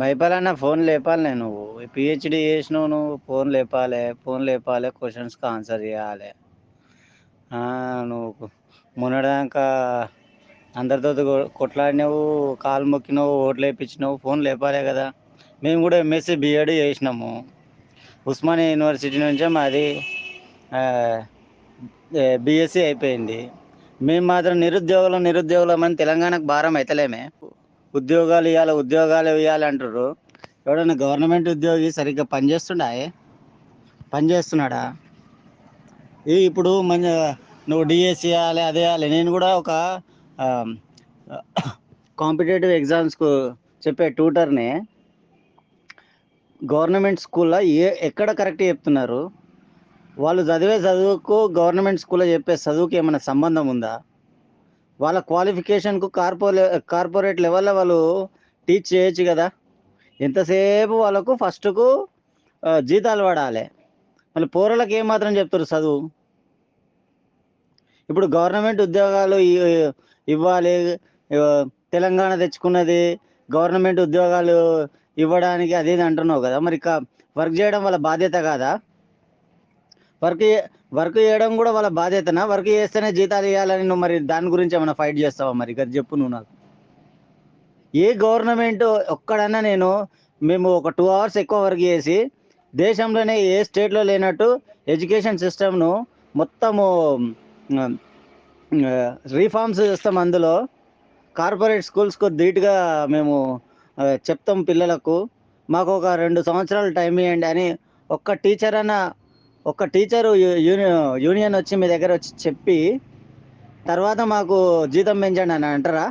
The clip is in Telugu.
మైపాలన్న ఫోన్ లేపాలి నేను నువ్వు పిహెచ్డి చేసినావు నువ్వు ఫోన్ లేపాలి ఫోన్ లేపాలి క్వశ్చన్స్కి ఆన్సర్ చేయాలి. నువ్వు మొన్నటిదాకా అందరితో కొట్లాడినావు కాలు మొక్కినావు ఓట్లు వేయించినావు ఫోన్ లేపాలే కదా. మేము కూడా ఎంఎస్సి బిఎడ్ చేసినాము. ఉస్మానియా యూనివర్సిటీ నుంచే మాది బిఎస్సి అయిపోయింది. మేము మాత్రం నిరుద్యోగులు నిరుద్యోగులమని తెలంగాణకు భారం అవుతలేమే ఉద్యోగాలు ఇవ్వాలి ఉద్యోగాలు ఇవ్వాలి అంటారు ఎవడన్నా గవర్నమెంట్ ఉద్యోగి సరిగ్గా పనిచేస్తుండా పనిచేస్తున్నాడా ఈ ఇప్పుడు మంచి నువ్వు డిఎస్సి చేయాలి అదే చేయాలి నేను కూడా ఒక కాంపిటేటివ్ ఎగ్జామ్స్కు చెప్పే ట్యూటర్ని గవర్నమెంట్ స్కూల్లో ఏ ఎక్కడ కరెక్ట్ చెప్తున్నారు? వాళ్ళు చదివే చదువుకు గవర్నమెంట్ స్కూల్లో చెప్పే చదువుకి ఏమైనా సంబంధం ఉందా? వాళ్ళ క్వాలిఫికేషన్కు కార్పొరే కార్పొరేట్ లెవెల్లో వాళ్ళు టీచ్ చేయొచ్చు కదా. ఎంతసేపు వాళ్ళకు ఫస్ట్కు జీతాలు పడాలి. మళ్ళీ పోరలకు ఏమాత్రం చెప్తారు చదువు? ఇప్పుడు గవర్నమెంట్ ఉద్యోగాలు ఇవ్వాలి తెలంగాణ తెచ్చుకున్నది గవర్నమెంట్ ఉద్యోగాలు ఇవ్వడానికి అది ఇది అంటున్నావు కదా. మరి వర్క్ చేయడం వాళ్ళ బాధ్యత కాదా? వర్క్ వర్క్ చేయడం కూడా వాళ్ళ బాధ్యతనా? వర్క్ చేస్తేనే జీతాలు ఇవ్వాలని నువ్వు మరి దాని గురించి ఏమైనా ఫైట్ చేస్తావా మరి? అది చెప్పు నువ్వు నాకు. ఏ గవర్నమెంట్ ఒక్కడన్నా నేను మేము ఒక టూ అవర్స్ ఎక్కువ వర్క్ చేసి దేశంలోనే ఏ స్టేట్లో లేనట్టు ఎడ్యుకేషన్ సిస్టమ్ను మొత్తము రీఫార్మ్స్ చేస్తాం అందులో. కార్పొరేట్ స్కూల్స్కు ధీటుగా మేము చెప్తాం పిల్లలకు మాకు ఒక రెండు సంవత్సరాలు టైం ఇవ్వండి అని ఒక్క టీచర్ అన్న ఒక టీచరు యూనియన్ వచ్చి మీ దగ్గర వచ్చి చెప్పి తర్వాత మాకు జీతం పెంచండి అని అంటారా?